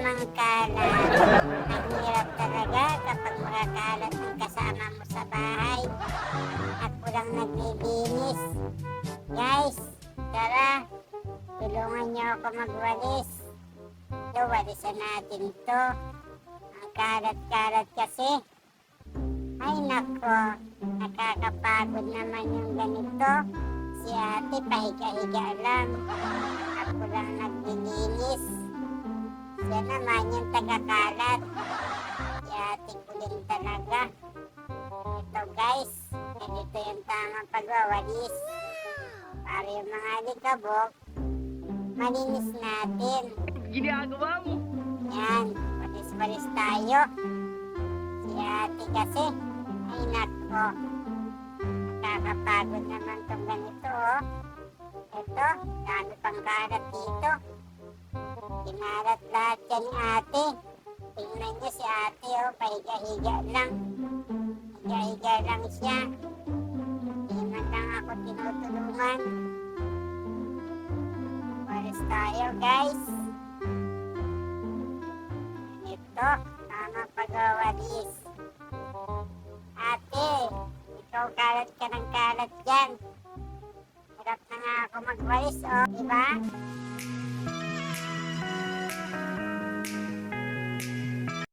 ng kalat. Ang hirap talaga kapag mga kalat ang kasama mo sa bahay. At walang naglilinis. Guys, tara, tulungan niyo ako magwalis. So, walisan natin to. Ang kalat-kalat kasi. Ay nako, nakakapagod naman yung ganito. Si ate pahiga-higa lang. Ako lang naglilinis. Naman yung tagakalat. Si ate kuling talaga. Ito guys, ganito yung tamang pagwawalis. Para yung mga alikabok, malinis natin. Ginagawa mo. Yan, walis-walis tayo. Si ate kasi, ay nako. Nakakapagod naman tong ganito, oh. Ito, dami pang kalat dito. Kinalat lahat yan ni ate. Tingnan niyo si ate, oh, pahiga-higa lang. Higa-higa lang siya. Hindi man lang ako tinutulungan. Walis tayo, guys. Ito, tama pagwawalis. Ate, ikaw kalat ka ng kalat dyan. Hirap na nga ako magwalis, oh, di ba?